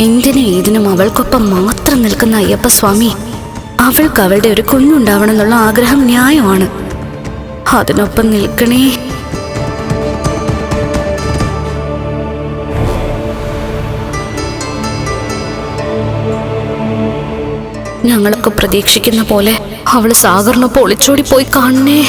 എന്തിനും ഏതിനും അവൾക്കൊപ്പം മാത്രം നിൽക്കുന്ന അയ്യപ്പസ്വാമി? അവൾക്ക് അവളുടെ ഒരു കുഞ്ഞുണ്ടാവണം എന്നുള്ള ആഗ്രഹം ന്യായമാണ്. അതിനൊപ്പം നിൽക്കണേ. ഞങ്ങളൊക്കെ പ്രതീക്ഷിക്കുന്ന പോലെ അവൾ സാഗറിനൊപ്പം ഒളിച്ചോടി പോയി കാണണേ.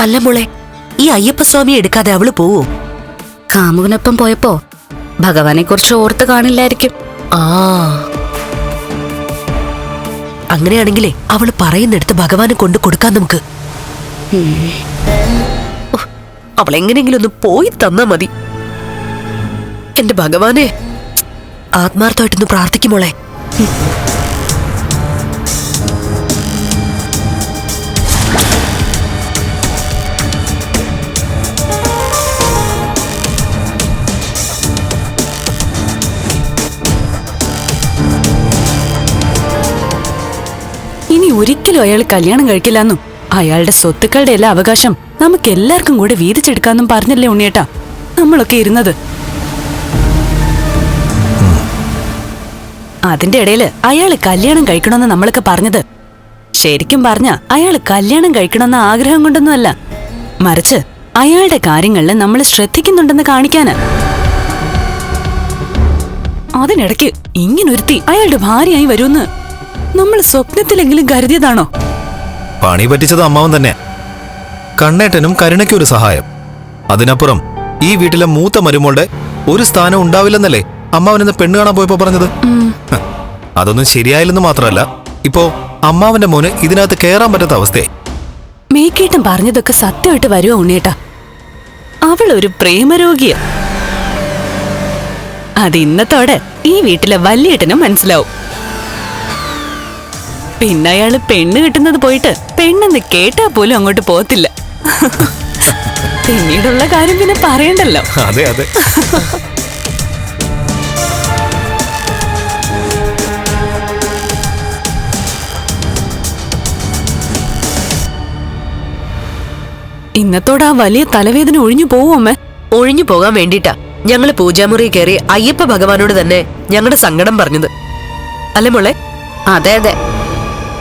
അല്ല മോളെ ഈ അയ്യപ്പസ്വാമി എടുക്കാതെ അവൾ പോവോ? കാമുകനൊപ്പം പോയപ്പോ ഭഗവാനെ കുറിച്ച് ഓർത്ത് കാണില്ലായിരിക്കും. ആ. അങ്ങനെയാണെങ്കിലേ അവൾ പറയുന്നിടത്ത് ഭഗവാനെ കൊണ്ട് കൊടുക്കാൻ നമുക്ക്. അവൾ എങ്ങനെയെങ്കിലും ഒന്ന് പോയി തന്നാ മതി. എന്റെ ഭഗവാനെ ആത്മാർത്ഥമായിട്ടൊന്ന് പ്രാർത്ഥിക്കും ഒരിക്കലും അയാൾ കല്യാണം കഴിക്കില്ലെന്നും. അയാളുടെ സ്വത്തുക്കളുടെ എല്ലാ അവകാശം നമുക്ക് എല്ലാവർക്കും കൂടെ വീതിച്ചെടുക്കാന്നും പറഞ്ഞല്ലേ ഉണ്ണിയേട്ടാ. നമ്മളൊക്കെ ഇരുന്നത്. അതിന്റെ ഇടയിൽ അയാൾ കല്യാണം കഴിക്കണമെന്ന് നമ്മളൊക്കെ പറഞ്ഞത്. ശരിക്കും പറഞ്ഞ അയാൾ കല്യാണം കഴിക്കണമെന്ന ആഗ്രഹം കൊണ്ടൊന്നുമല്ല. മറിച്ച് അയാളുടെ കാര്യങ്ങളിൽ നമ്മൾ ശ്രദ്ധിക്കുന്നുണ്ടെന്ന് കാണിക്കാന്. അതിനിടയ്ക്ക് ഇങ്ങനൊരുത്തി അയാളുടെ ഭാര്യയായി വരുമെന്ന് നമ്മൾ സ്വപ്നത്തിലെങ്കിലും കരുതിയതാണോ? പണി പറ്റിച്ചത് അമ്മാവൻ തന്നെ. കണ്ണേട്ടനും കരുണയ്ക്കും ഒരു സഹായം. അതിനപ്പുറം ഈ വീട്ടിലെ മൂത്ത മരുമോളുടെ ഒരു സ്ഥാനം ഉണ്ടാവില്ലെന്നല്ലേ അമ്മാവൻ പെണ്ണ് കാണാൻ പോയപ്പോ പറഞ്ഞത്? ഹ, അതൊന്നും ശരിയായില്ലെന്ന് മാത്രമല്ല ഇപ്പോ അമ്മാവന്റെ മോന് ഇതിനകത്ത് കയറാൻ പറ്റാത്ത അവസ്ഥ മേക്കേട്ടൻ പറഞ്ഞതൊക്കെ സത്യമായിട്ട് വരുമോ ഉണ്ണിയേട്ടാ? അവൾ ഒരു പ്രേമരോഗിയ. അത് ഇന്നത്തോടെ ഈ വീട്ടിലെ വല്യേട്ടനും മനസ്സിലാവും. പിന്നെ അയാൾ പെണ്ണ് കിട്ടുന്നത് പോയിട്ട് പെണ്ണെന്ന് കേട്ടാ പോലും അങ്ങോട്ട് പോകത്തില്ല. പിന്നീടുള്ള കാര്യം പിന്നെ പറയണ്ടല്ലോ. അതെ അതെ. ഇന്നത്തോടാ ആ വലിയ തലവേദന ഒഴിഞ്ഞു പോവും അമ്മേ. ഒഴിഞ്ഞു പോകാൻ വേണ്ടിട്ടാ ഞങ്ങൾ പൂജാമുറി കയറി അയ്യപ്പ ഭഗവാനോട് തന്നെ ഞങ്ങളുടെ സങ്കടം പറഞ്ഞത്. അല്ലേ മോളെ? അതെ അതെ.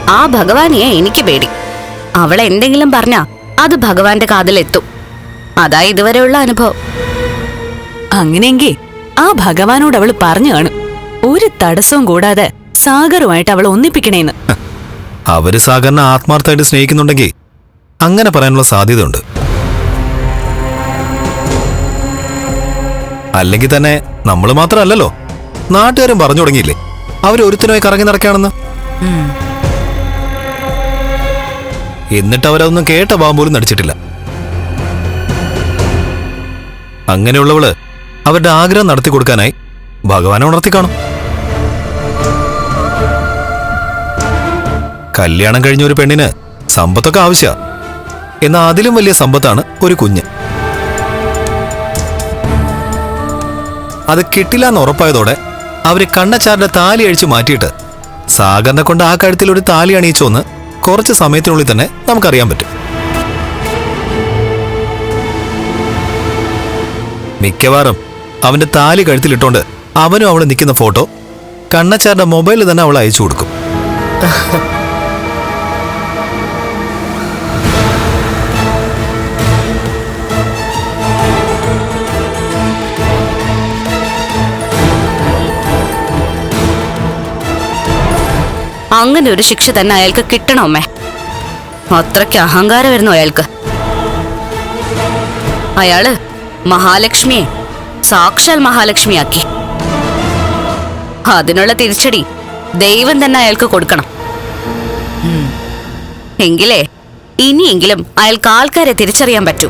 ആ ഭഗവാനെയെ എനിക്ക് പേടി. അവൾ എന്തെങ്കിലും പറഞ്ഞാ അത് ഭഗവാന്റെ കാതിലെത്തും. അതാ ഇതുവരെയുള്ള അനുഭവം. അങ്ങനെയെങ്കിൽ ആ ഭഗവാനോട് അവൾ പറഞ്ഞു കാണും. ഒരു തടസ്സവും കൂടാതെ സാഗറുമായിട്ട് അവൾ ഒന്നിപ്പിക്കണേന്ന്. അവർ സാഗറിനെ ആത്മാർത്ഥമായിട്ട് സ്നേഹിക്കുന്നുണ്ടെങ്കിൽ അങ്ങനെ പറയാനുള്ള സാധ്യതയുണ്ട്. അല്ലെങ്കിൽ തന്നെ നമ്മൾ മാത്രമല്ലല്ലോ. നാട്ടുകാരും പറഞ്ഞു തുടങ്ങിയില്ലേ? അവരൊരുത്തനുമായി കറങ്ങി നടക്കുകയാണെന്ന്. എന്നിട്ട് അവരതൊന്നും കേട്ട പാവം പോലും നടിച്ചിട്ടില്ല. അങ്ങനെയുള്ളവൾ അവരുടെ ആഗ്രഹം നടത്തി കൊടുക്കാനായി ഭഗവാനെ ഉണർത്തി കാണും. കല്യാണം കഴിഞ്ഞ ഒരു പെണ്ണിന് സമ്പത്തൊക്കെ ആവശ്യ. എന്നാൽ അതിലും വലിയ സമ്പത്താണ് ഒരു കുഞ്ഞ്. അത് കിട്ടില്ല എന്ന് ഉറപ്പായതോടെ അവർ കണ്ണച്ചാറിന്റെ താലി അഴിച്ചു മാറ്റിയിട്ട് സാഗറിനെ കൊണ്ട് ആ കഴുത്തിൽ ഒരു താലി അണിയിച്ചോന്ന് കുറച്ച് സമയത്തിനുള്ളിൽ തന്നെ നമുക്കറിയാൻ പറ്റും. മിക്കവാറും അവന്റെ താലി കഴുത്തിലിട്ടോണ്ട് അവനും അവൾ നിൽക്കുന്ന ഫോട്ടോ കണ്ണച്ചാരുടെ മൊബൈലിൽ തന്നെ അവൾ അയച്ചു കൊടുക്കും. അങ്ങനെ ഒരു ശിക്ഷ തന്നെ അയാൾക്ക് കിട്ടണമേ അത്രയ്ക്ക് അഹങ്കാരമായിരുന്നു അയാൾക്ക്. അയാൾ മഹാലക്ഷ്മിയെ സാക്ഷാൽ മഹാലക്ഷ്മിയാക്കി. അതിനുള്ള തിരിച്ചടി ദൈവം തന്നെ അയാൾക്ക് കൊടുക്കണം. എങ്കിലേ ഇനിയെങ്കിലും അയാൾക്ക് ആൾക്കാരെ തിരിച്ചറിയാൻ പറ്റൂ.